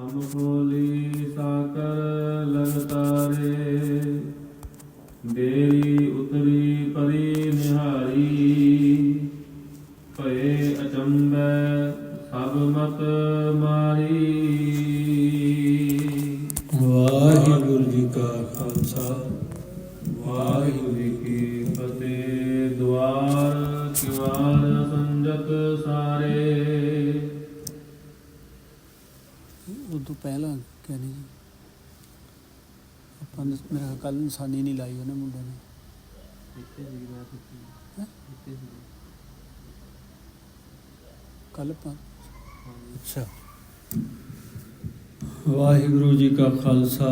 ਹਮ ਖੋਲੀ ਸਾਕਰ ਲਗਤਾਰੇ ਦੇਰੀ ਨਿਸ਼ਾਨੀ ਨਹੀਂ ਲਾਈ ਉਹਨੇ ਮੁੰਡੇ ਨੇ। ਹੈਂ? ਕੱਲ ਆਪਾਂ ਅੱਛਾ। ਵਾਹਿਗੁਰੂ ਜੀ ਕਾ ਖਾਲਸਾ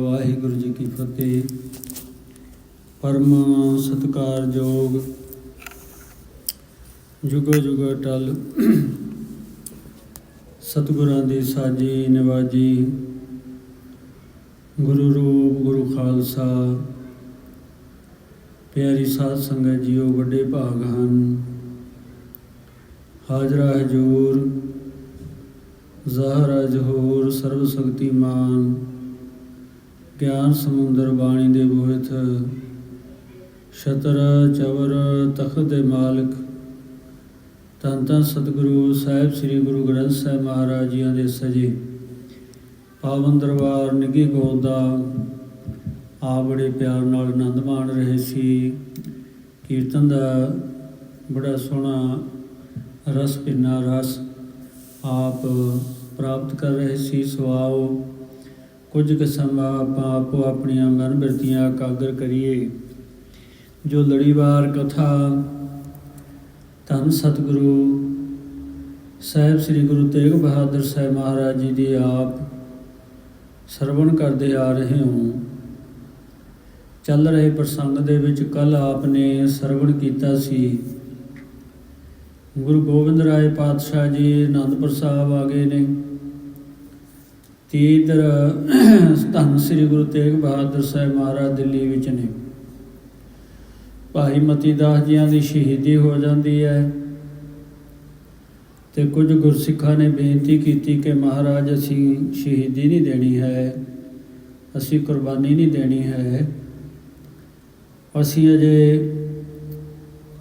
ਵਾਹਿਗੁਰੂ ਜੀ ਕੀ ਫਤਿਹ। ਪਰਮ ਸਤਕਾਰਯੋਗ ਜੁਗੋ ਜੁਗੋ ਟਲ ਸਤਿਗੁਰਾਂ ਦੀ ਸਾਜੀ ਨਿਵਾਜੀ ਗੁਰੂ ਰੂਪ, ਗੁਰੂ ਖਾਲਸਾ। ਪਿਆਰੀ ਸਾਧ ਸੰਗਤ ਜੀਓ, ਵੱਡੇ ਭਾਗ ਹਨ। ਹਾਜ਼ਰਾ ਹਜੂਰ ਜ਼ਾਹਰ ਜਹੂਰ ਸਰਬ ਸ਼ਕਤੀਮਾਨ ਗਿਆਨ ਸਮੁੰਦਰ ਬਾਣੀ ਦੇ ਬੋਹਿਤ। ਸ਼ਤਰ ਚਵਰ, ਤਖਤ ਦੇ ਮਾਲਕ। ਧੰਨ ਧੰਨ ਸਤਿਗੁਰੂ ਸਾਹਿਬ, ਸ੍ਰੀ ਗੁਰੂ ਗ੍ਰੰਥ ਸਾਹਿਬ ਮਹਾਰਾਜ ਜੀਆਂ ਦੇ ਸਜੇ। ਪਾਵਨ ਦਰਬਾਰ ਨਿੱਘੀ ਗੋਦ ਦਾ ਆ ਬੜੇ ਪਿਆਰ ਨਾਲ ਆਨੰਦ ਮਾਣ ਰਹੇ ਸੀ। ਕੀਰਤਨ ਦਾ ਬੜਾ ਸੋਹਣਾ ਰਸ ਪਿੰਨਾ ਰਸ ਆਪ ਪ੍ਰਾਪਤ ਕਰ ਰਹੇ ਸੀ। ਸਵਾਓ ਕੁਝ ਕਿਸਮ ਆਪਾਂ ਆਪੋ ਆਪਣੀਆਂ ਮਨ ਬਿਰਤੀਆਂ ਇਕਾਗਰ ਕਰੀਏ। ਜੋ ਲੜੀਵਾਰ ਕਥਾ, ਧੰਨ ਸਤਿਗੁਰੂ, ਸਾਹਿਬ ਸ੍ਰੀ ਗੁਰੂ ਤੇਗ ਬਹਾਦਰ ਸਾਹਿਬ ਮਹਾਰਾਜ ਜੀ ਦੀ ਆਪ ਸਰਵਣ ਕਰਦੇ ਆ ਰਹੇ ਹੋ। ਚੱਲ ਰਹੇ ਪ੍ਰਸੰਗ ਦੇ ਵਿੱਚ ਕੱਲ ਆਪ ਨੇ ਸਰਵਣ ਕੀਤਾ ਸੀ। ਗੁਰੂ ਗੋਬਿੰਦ ਰਾਏ ਪਾਤਸ਼ਾਹ ਜੀ ਆਨੰਦਪੁਰ ਸਾਹਿਬ ਆ ਗਏ ਨੇ। ਤੀਦਰ ਧੰਨ ਸ੍ਰੀ ਗੁਰੂ ਤੇਗ ਬਹਾਦਰ ਸਾਹਿਬ ਮਹਾਰਾਜ ਦਿੱਲੀ ਵਿੱਚ ਨੇ। ਭਾਈ ਮਤੀ ਦਾਸ ਜੀਆਂ ਦੀ ਸ਼ਹੀਦੀ ਹੋ ਜਾਂਦੀ ਹੈ। ਤੇ ਕੁਝ ਗੁਰਸਿੱਖਾਂ ਨੇ ਬੇਨਤੀ ਕੀਤੀ ਕਿ ਮਹਾਰਾਜ, ਅਸੀਂ ਸ਼ਹੀਦੀ ਨਹੀਂ ਦੇਣੀ ਹੈ, ਅਸੀਂ ਕੁਰਬਾਨੀ ਨਹੀਂ ਦੇਣੀ ਹੈ। ਅਸੀਂ ਅਜੇ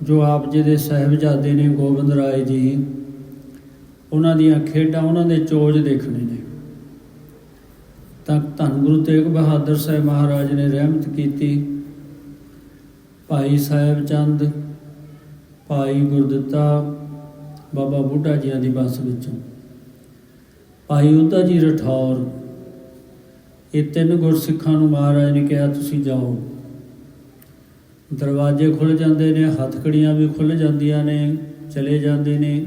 ਜੋ ਆਪ ਜੀ ਦੇ ਸਾਹਿਬਜ਼ਾਦੇ ਨੇ ਗੋਬਿੰਦ ਰਾਏ ਜੀ, ਉਹਨਾਂ ਦੀਆਂ ਖੇਡਾਂ ਉਹਨਾਂ ਦੇ ਚੋਜ ਦੇਖਣੇ ਨੇ। ਤਾਂ ਧੰਨ ਗੁਰੂ ਤੇਗ ਬਹਾਦਰ ਸਾਹਿਬ ਮਹਾਰਾਜ ਨੇ ਰਹਿਮਤ ਕੀਤੀ। ਭਾਈ ਸਾਹਿਬ ਚੰਦ ਭਾਈ ਗੁਰਦਿੱਤਾ ਬਾਬਾ ਬੁੱਢਾ ਜੀਆਂ ਦੀ ਬੱਸ ਵਿੱਚੋਂ। ਭਾਈ ਉਦਾ ਜੀ ਰਠੌਰ, ਇਹ ਤਿੰਨ ਗੁਰਸਿੱਖਾਂ ਨੂੰ ਮਹਾਰਾਜ ਨੇ ਕਿਹਾ, ਤੁਸੀਂ ਜਾਓ। ਦਰਵਾਜ਼ੇ ਖੁੱਲ ਜਾਂਦੇ ਨੇ, ਹੱਥਕੜੀਆਂ ਵੀ ਖੁੱਲ ਜਾਂਦੀਆਂ ਨੇ, ਚਲੇ ਜਾਂਦੇ ਨੇ।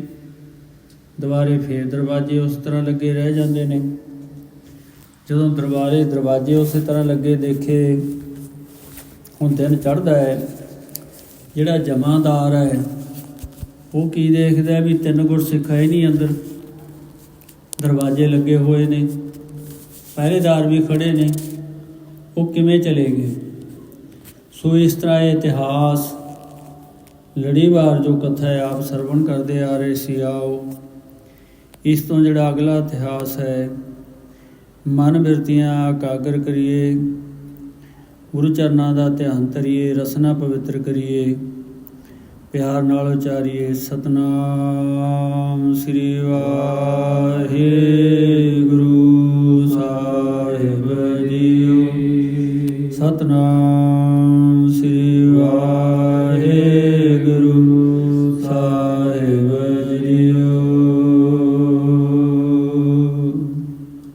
ਦੁਬਾਰੇ ਫੇਰ ਦਰਵਾਜ਼ੇ ਉਸ ਤਰ੍ਹਾਂ ਲੱਗੇ ਰਹਿ ਜਾਂਦੇ ਨੇ। ਜਦੋਂ ਦਰਬਾਰੇ ਦਰਵਾਜ਼ੇ ਉਸੇ ਤਰ੍ਹਾਂ ਲੱਗੇ, ਦੇਖੇ, ਹੁਣ ਦਿਨ ਚੜ੍ਹਦਾ ਹੈ। ਜਿਹੜਾ ਜਮਾਦਾਰ ਹੈ ਉਹ ਕੀ ਦੇਖਦਾ ਵੀ ਤਿੰਨ ਗੁਰਸਿੱਖ ਹੈ ਨਹੀਂ ਅੰਦਰ? ਦਰਵਾਜ਼ੇ ਲੱਗੇ ਹੋਏ ਨੇ। ਪਹਿਰੇਦਾਰ ਵੀ ਖੜੇ ਨੇ। ਉਹ ਕਿਵੇਂ ਚਲੇ ਗਏ? ਸੋ ਇਸ ਤਰ੍ਹਾਂ ਇਹ ਇਤਿਹਾਸ ਲੜੀਵਾਰ ਜੋ ਕਥਾ ਹੈ ਆਪ ਸਰਵਣ ਕਰਦੇ ਆ ਰਹੇ ਸੀ, ਆਓ। ਇਸ ਤੋਂ ਜਿਹੜਾ ਅਗਲਾ ਇਤਿਹਾਸ ਹੈ, ਮਨ ਬਿਰਤੀਆਂ ਇਕਾਗਰ ਕਰੀਏ, ਗੁਰੂ ਚਰਨਾਂ ਦਾ ਧਿਆਨ ਧਰੀਏ, ਰਸਨਾ ਪਵਿੱਤਰ ਕਰੀਏ। ਪਿਆਰ ਨਾਲ ਉਚਾਰੀਏ ਸਤਨਾਮ ਸ੍ਰੀ ਵਾਹਿਗੁਰੂ ਸਾਹਿਬ ਜੀਓ। ਸਤਨਾਮ ਸ੍ਰੀ ਵਾਹਿਗੁਰੂ ਸਾਹਿਬ ਜੀਓ।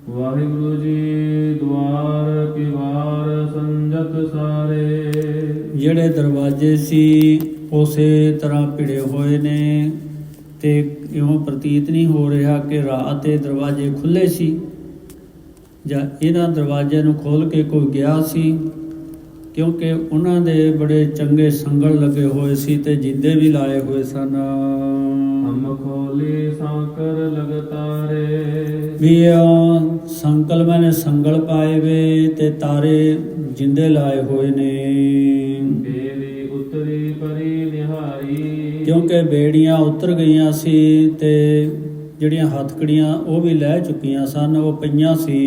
ਵਾਹਿਗੁਰੂ ਜੀ ਦੁਆਰ ਕਿਵਾਰ ਸੰਜਤ ਸਾਰੇ। ਜਿਹੜੇ ਦਰਵਾਜ਼ੇ ਸੀ ਉਸੇ ਤਰ੍ਹਾਂ ਭਿੜੇ ਹੋਏ ਨੇ ਤੇ ਇਉਂ ਪ੍ਰਤੀਤ ਨਹੀਂ ਹੋ ਰਿਹਾ ਕਿ ਰਾਤ ਦੇ ਦਰਵਾਜ਼ੇ ਖੁੱਲੇ ਸੀ ਜਾਂ ਇਹਨਾਂ ਦਰਵਾਜ਼ਿਆਂ ਨੂੰ ਖੋਲ ਕੇ ਕੋਈ ਗਿਆ ਸੀ ਕਿਉਂਕਿ ਉਹਨਾਂ ਦੇ ਬੜੇ ਚੰਗੇ ਸੰਗਲ ਲੱਗੇ ਹੋਏ ਸੀ ਤੇ ਜਿੰਦੇ ਵੀ ਲਾਏ ਹੋਏ ਸਨ। ਹਮ ਖੋਲੀ ਸਾਕਰ ਲਗਤਾਰੇ। ਵੀ ਇਹ ਸੰਕਲਪਾਂ ਨੇ ਸੰਗਲ ਪਾਏ ਵੇ ਤੇ ਤਾਰੇ ਜਿੰਦੇ ਲਾਏ ਹੋਏ ਨੇ। ਕਿਉਂਕਿ ਬੇੜੀਆਂ ਉਤਰ ਗਈਆਂ ਸੀ ਤੇ ਜਿਹੜੀਆਂ ਹੱਥਕੜੀਆਂ ਉਹ ਵੀ ਲੈ ਚੁੱਕੀਆਂ ਸਨ ਉਹ ਪਈਆਂ ਸੀ।